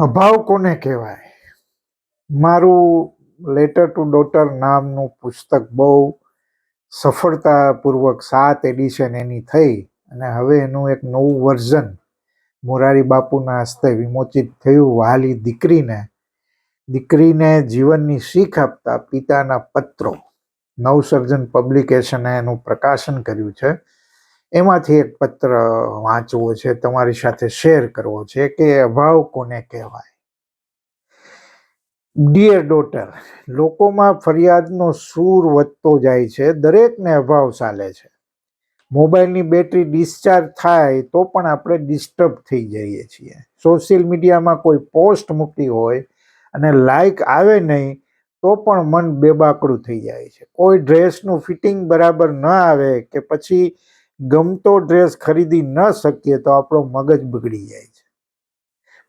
અભાવ કોને કહેવાય? મારું લેટર ટુ ડોટર નામનું પુસ્તક બહુ સફળતાપૂર્વક સાત એડિશન એની થઈ અને હવે એનું એક નવું વર્ઝન મોરારી બાપુના હસ્તે વિમોચિત થયું. વહાલી દીકરીને દીકરીને જીવનની શીખ આપતા પિતાના પત્રો. નવસર્જન પબ્લિકેશને એનું પ્રકાશન કર્યું છે. એમાંથી એક પત્ર વાંચવો છે, તમારી સાથે શેર કરવો છે, કે અભાવ કોને કહેવાય? ડિયર ડોટર લોકોમાં ફરિયાદનો સૂર વધતો જાય છે, દરેકને અભાવ ચાલે છે. મોબાઈલની બેટરી ડિસ્ચાર્જ થાય તો પણ આપણે ડિસ્ટર્બ થઈ જઈએ છીએ. સોશિયલ મીડિયામાં કોઈ પોસ્ટ મૂકી હોય અને લાઇક આવે નહીં, તો પણ મન બેબાકડું થઈ જાય છે. કોઈ ડ્રેસનું ફિટિંગ બરાબર ન આવે કે પછી ગમતો ડ્રેસ ખરીદી ન શકીએ તો આપણો મગજ બગડી જાય છે.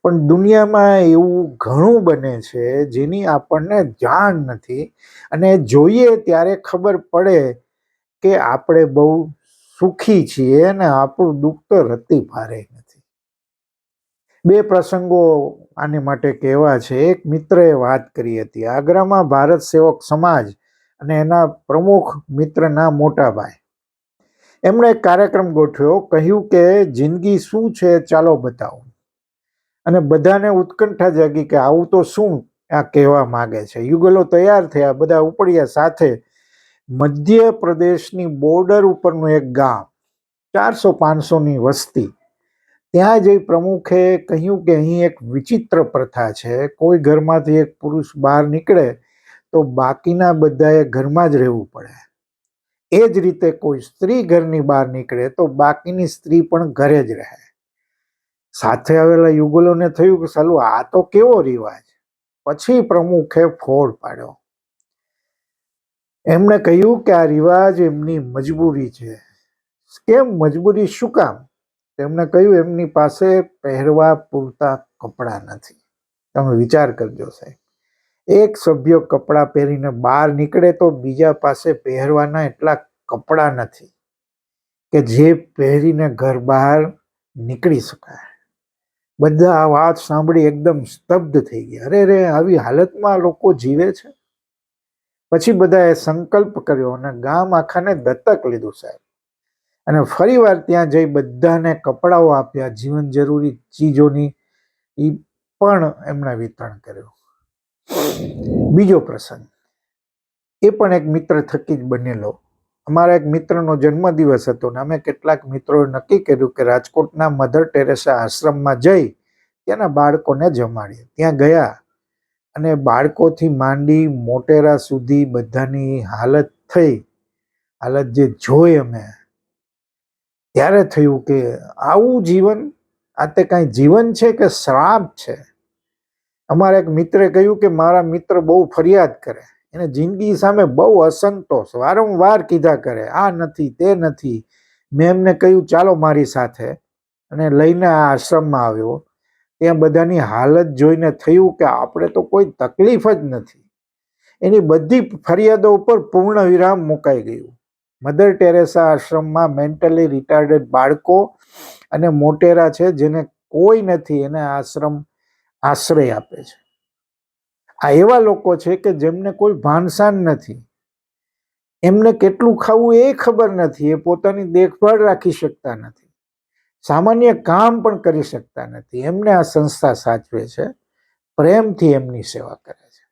પણ દુનિયામાં એવું ઘણું બને છે જેની આપણને જાણ નથી અને જોઈએ ત્યારે ખબર પડે કે આપણે બહુ સુખી છીએ અને આપણું દુઃખ તો રતી ભારે નથી. બે પ્રસંગો આની માટે કહેવા છે. એક મિત્રએ વાત કરી હતી. આગ્રામાં ભારત સેવક સમાજ અને એના પ્રમુખ મિત્રના મોટા ભાઈ. એમણે એક કાર્યક્રમ ગોઠવ્યો, કહ્યું કે જિંદગી શું છે ચાલો બતાવો. અને બધાને ઉત્કંઠા જાગી કે આવું તો શું આ કહેવા માગે છે. યુગલો તૈયાર થયા, બધા ઉપડ્યા સાથે મધ્ય પ્રદેશની બોર્ડર ઉપરનું એક ગામ, ચારસો પાંચસોની વસ્તી. ત્યાં જઈ પ્રમુખે કહ્યું કે અહીં એક વિચિત્ર પ્રથા છે. કોઈ ઘરમાંથી એક પુરુષ બહાર નીકળે તો બાકીના બધાએ ઘરમાં જ રહેવું પડે. એ જ રીતે કોઈ સ્ત્રી ઘરની બહાર નીકળે તો બાકીની સ્ત્રી પણ ઘરે જ રહે. સાથે આવેલા યુગલોને થયું કે સાલું આ તો કેવો રિવાજ? પછી પ્રમુખે ફોડ પાડ્યો. એમણે કહ્યું કે આ રિવાજ એમની મજબૂરી છે. કેમ મજબૂરી? શું કામ? તેમણે કહ્યું, એમની પાસે પહેરવા પૂરતા કપડાં નથી. તમે વિચાર કરજો સાહેબ. એક સભ્ય કપડાં પહેરીને બહાર નીકળે તો બીજા પાસે પહેરવાના એટલા કપડાં નથી કે જે પહેરીને ઘર બહાર નીકળી શકાય. બધા આ વાત સાંભળી એકદમ સ્તબ્ધ થઈ ગયા. અરે રે, આવી હાલતમાં લોકો જીવે છે? પછી બધાએ સંકલ્પ કર્યો અને ગામ આખાને દત્તક લીધું સાહેબ. અને ફરીવાર ત્યાં જઈ બધાને કપડાઓ આપ્યા, જીવન જરૂરી ચીજોની એ પણ એમણે વિતરણ કર્યું. બીજો પ્રસંગ. એ પણ એક મિત્ર થકી જ બનેલો. અમારા એક મિત્રનો જન્મદિવસ હતો ને અમે કેટલાક મિત્રોએ નક્કી કર્યું કે રાજકોટના મધર ટેરેસા આશ્રમમાં જઈ ત્યાંના બાળકોને જમાડીએ. ત્યાં ગયા અને બાળકોથી માંડી મોટેરા સુધી બધાની હાલત થઈ. હાલત જે જોઈ અમે. ત્યારે થયું કે આવું જીવન, આ તે કાંઈ જીવન છે કે શ્રાપ છે? અમારા એક મિત્રે કહ્યું કે મારા મિત્ર બહુ ફરિયાદ કરે. એને જિંદગી સામે બહુ અસંતોષ વારંવાર કીધા કરે. આ નથી, તે નથી. મેં એમને કહ્યું, ચાલો મારી સાથે. અને લઈને આ આશ્રમમાં આવ્યો. ત્યાં બધાની હાલત જોઈને થયું કે આપણે તો કોઈ તકલીફ જ નથી. એની બધી ફરિયાદો ઉપર પૂર્ણ વિરામ મુકાઈ ગયું. મધર ટેરેસા આશ્રમમાં મેન્ટલી રિટાર્ડેડ બાળકો અને મોટેરા છે, જેને કોઈ નથી. એને આશ્રમ આશ્રય આપે છે. આ એવા લોકો છે કે જેમને કોઈ ભાનસાન નથી. એમને કેટલું ખાવું એ ખબર નથી, એ પોતાની દેખભાળ રાખી શકતા નથી. સામાન્ય કામ પણ કરી શકતા નથી. એમને આ સંસ્થા સાચવે છે, પ્રેમથી એમની સેવા કરે છે.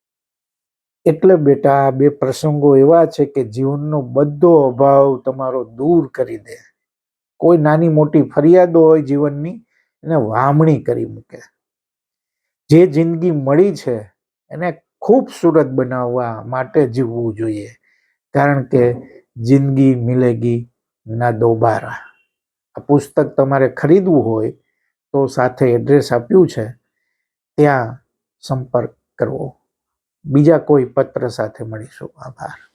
એટલે બેટા, આ બે પ્રસંગો એવા છે કે જીવનનો બધો અભાવ તમારો દૂર કરી દે. કોઈ નાની મોટી ફરિયાદો હોય જીવનની, એને વામણી કરી મૂકે. જે જિંદગી મળી છે, એને ખૂબસૂરત બનાવવા માટે જીવવું જોઈએ. કારણ કે જિંદગી મિલેગી ના દોબારા. આ પુસ્તક તમારે ખરીદવું હોય તો સાથે એડ્રેસ આપ્યું છે, ત્યાં સંપર્ક કરવો. બીજા કોઈ પત્ર સાથે મળીશું. આભાર.